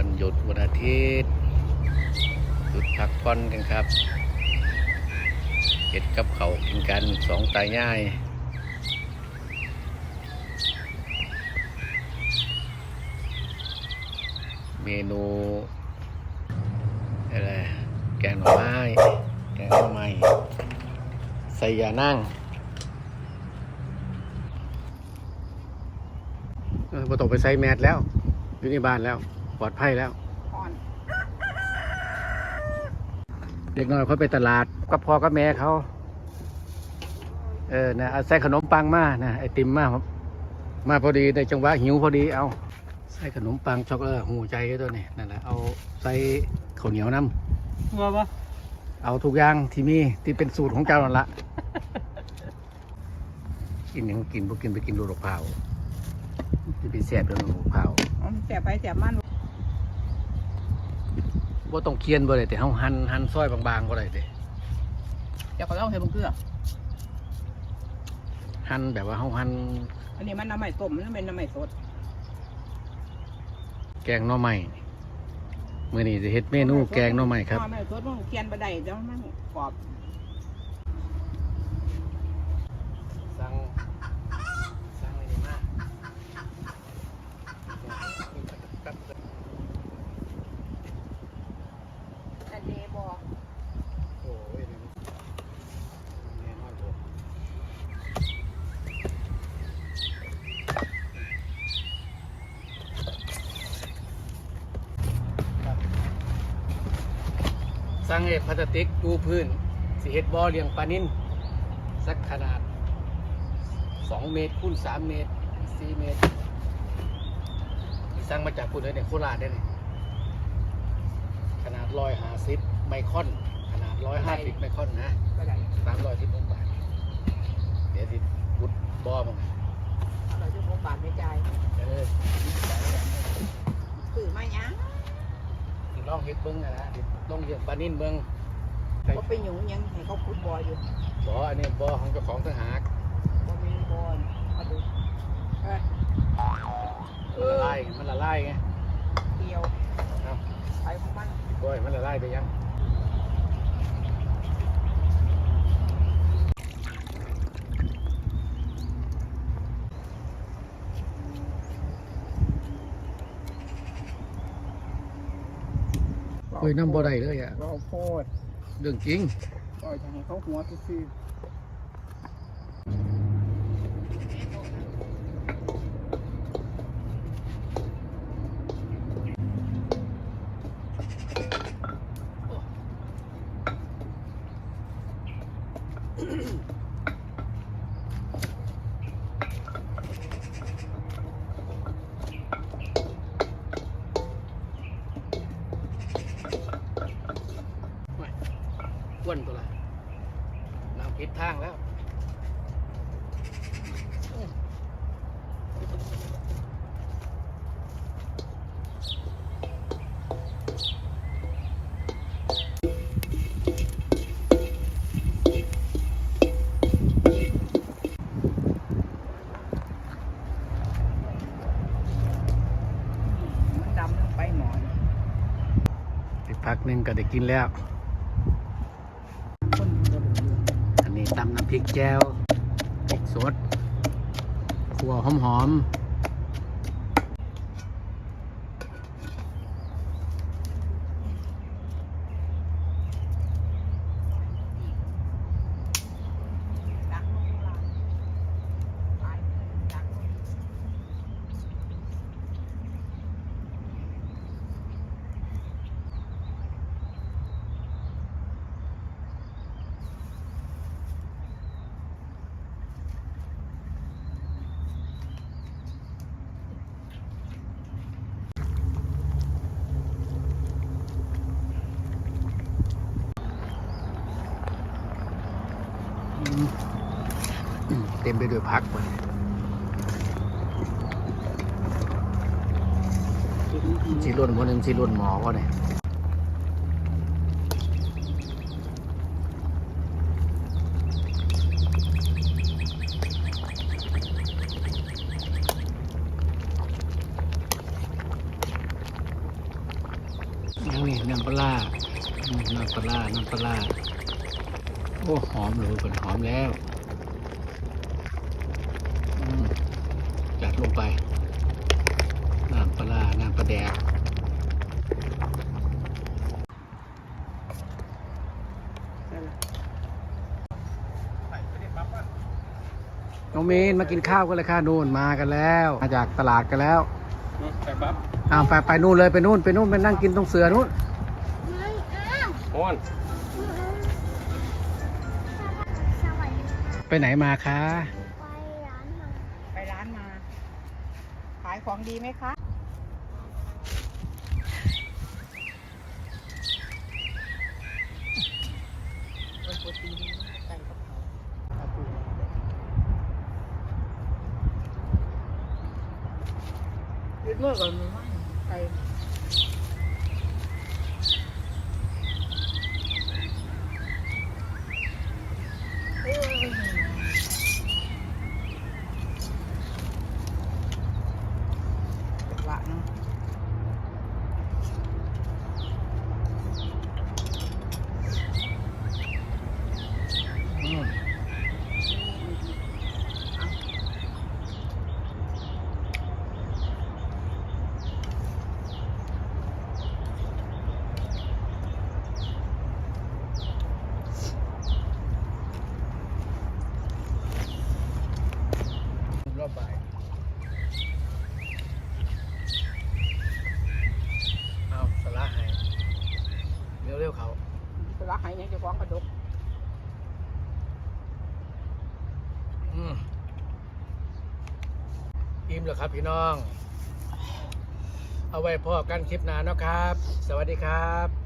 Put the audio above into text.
วันหยุดวันอาทิตย์หยุดพักผ่อนกันครับเห็ดกับเขากินกันสองตายง่ายเมนูอะไรแกงหน่อไม้แกงหน่อไม้ใส่ยานั่งเออพอตกไปใส่แมสแล้วอยู่ในบ้านแล้ว ปลอดภัยแล้วอ่อนเด็กน้อยเขาไปตลาดกับพ่อกับแม่เขา เออนะเอาใส่ขนมปังมานะไอติมมาครับมาพอดีในจังหวะหิวพอดีเอาใส่ขนมปังช็อกโกแลตหูใจตัวนี้นั่นแหละเอาใส่ข้าวเหนียวน้วัวปะำเอาทุกอย่างที่มีที่เป็นสูตรของเจ้านั่นละกินหยังกินพวกกินไปกินลูกดอกเผาวจะไปแสบเรื่องลูกดอกเผาวแจบไปแจบมัน ว่าต้องเคียนบ่ได้แต่เฮาหั่นหั่นซอยบางๆบ่ได้แต่เดี๋ยวก็เล่าให้มึงเกลือหั่นแบบว่าเฮาหั่นอันนี้มันน้ำใหม่ต้มมันเป็นน้ำใหม่สด แกงหน่อไม้นี่มื้อนี้จะเฮ็ดเมนูแกงหน่อไม้ครับน้ำใหม่สดมันเคียนบะไดเดี๋ยวมันกรอบ สั่งสั่งอะไรมา แต่เดบอก โอ้ยแน่นอนผม สั่งเอพลาสติกปูพื้นสิเฮ็ดบ่อเลี้ยงปลานิ่นสักขนาด 2 เมตรคูณ3 เมตร 4 เมตรที่สั่งมาจากคุณเลยเนี่ยโคราชได้เนี่ยขนาดร้อยห้าสิบไมครอน ขนาดร้อยห้าสิบไมครอนนะบะไดสามร้อยสิบหกบาทเดี๋ยวสิบุดบ่อมัน เราจะโมบาทไม่จ่าย เออ คือมายัง สิลองเฮ็ดเบิ้งอะนะสิลองเลี้ยงปลานิ่นเบิ้งก็ไปหยุ่งยังให้เขาขุดบ่ออยู่บ่ออันนี้บ่อของเจ้าของต่างหากบ่มีบ่อมาดูเออมันละลายมันละลายไงเดียวเอ้าไปของมันบ่อยมันละลายไปยัง ยน้ำบ่ได้เลยอะเราโพดเรื่องจริงปล่อยให้เขาหัวซื่ออ้วนตัวละ น้ำพิษทางแล้วๆมันดำลงไปหมอนอีกพักหนึ่งก็ได้กินแล้ว คนก็ดูอยู่ อันนี้ ตำน้ำพริกแจวพริกสดขัวหอมๆ ดักลงล่างตายดักลง อืมอืม เต็มไปด้วยพักหมดสีรุ่นพวกนึงสีรุ่นหมอพอเนี่ยน้ำปลาร้าอืมน้ำปลาน้ำปลา อ้หอมเลยคนหอมแล้วอืมจัดลงไป น้ำปลาร้าน้ำปลาแดกน้องเมนมากินข้าวกันเลยค่ะนู่นมากันแล้ว มาจากตลาดกันแล้วแต่ปั๊บอ้าวไปไปนู่นเลยไปนู่นไปนู่นไปนั่งกินตรงเสือนู่นโอน ไปไหนมาคะไปร้านมาไปร้านมา ขายของดีไหมคะโอ้ยปวดตีนไก่กะเพราเอาปูยึดเมื่อก่อนมันว่าไก่เอ้ย วะเนาะ อืมรอบบ่ายเอาสาระให้เร็วๆเขา เยังจะฟ้องกระดกอืมอิ่มแล้วครับพี่น้อง เอาไว้พ่อกันคลิปหน้านะครับ สวัสดีครับ